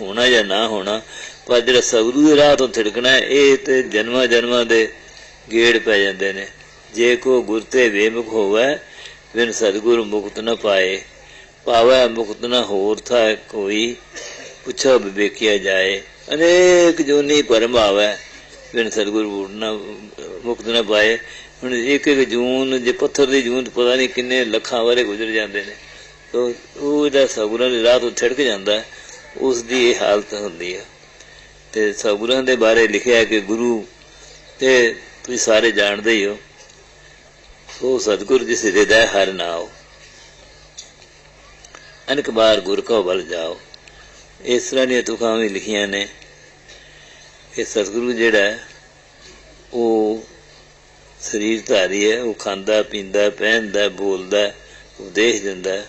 ਹੋਣਾ ਜਾਂ ਨਾ ਹੋਣਾ ਪਰ ਜਿਹੜਾ ਸਗਰੂ ਦੇ ਰਾਹ ਤੋਂ ਥਿੜਕਣਾ ਇਹ ਤੇ ਜਨਮਾਂ ਜਨਮਾਂ ਦੇ ਗੇੜ ਪੈ ਜਾਂਦੇ ਨੇ। ਜੇ ਕੋ ਗੁਰ ਤੇ ਵੇਮੁਖ ਹੋਵੇ ਬਿਨ ਸਤਿਗੁਰ ਮੁਕਤ ਨ ਪਾਏ। ਪਾਵੈ ਮੁਕਤ ਨ ਹੋਰ ਥਾ ਕੋਈ ਪੁੱਛੋ ਵਿਵੇਕਿਆ ਜਾਏ। ਅਨੇਕ ਜੂਨੀ ਪਰਮ ਆਵੈ ਬਿਨ ਸਤਿਗੁਰ ਨਾ ਮੁਕਤ ਨ ਪਾਏ। ਹੁਣ ਇੱਕ ਇੱਕ ਜੂਨ ਜੇ ਪੱਥਰ ਦੀ ਜੂਨ ਪਤਾ ਨਹੀਂ ਕਿੰਨੇ ਲੱਖਾਂ ਵਾਰੇ ਗੁਜ਼ਰ ਜਾਂਦੇ ਨੇ। ਤੋ ਉਹ ਜਿਹੜਾ ਸਤਿਗੁਰਾਂ ਦੀ ਰਾਹ ਤੋਂ ਛਿੜਕ ਜਾਂਦਾ ਹੈ, ਉਸ ਦੀ ਇਹ ਹਾਲਤ ਹੁੰਦੀ ਹੈ। ਤੇ ਸਤਿਗੁਰਾਂ ਦੇ ਬਾਰੇ ਲਿਖਿਆ ਕਿ ਗੁਰੂ ਤੇ ਤੁਸੀਂ ਸਾਰੇ ਜਾਣਦੇ ਹੀ ਹੋ ਸੋ ਸਤਿਗੁਰ ਜਿਸ ਹਿਰਦੈ ਹਰ ਨਾਉ ਅਨਕ ਬਾਰ ਗੁਰ ਕੋ ਬਲ ਜਾਓ। ਇਸ ਤਰ੍ਹਾਂ ਦੀਆਂ ਤੁਕਾਂ ਵੀ ਲਿਖੀਆਂ ਨੇ ਕਿ ਸਤਿਗੁਰੂ ਜਿਹੜਾ ਹੈ, ਉਹ ਸਰੀਰ ਧਾਰੀ ਹੈ ਉਹ ਖਾਂਦਾ ਪੀਂਦਾ ਪਹਿਨਦਾ ਬੋਲਦਾ ਉਪਦੇਸ਼ ਦਿੰਦਾ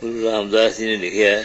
ਗੁਰੂ ਰਾਮਦਾਸ ਜੀ ਨੇ ਲਿਖਿਆ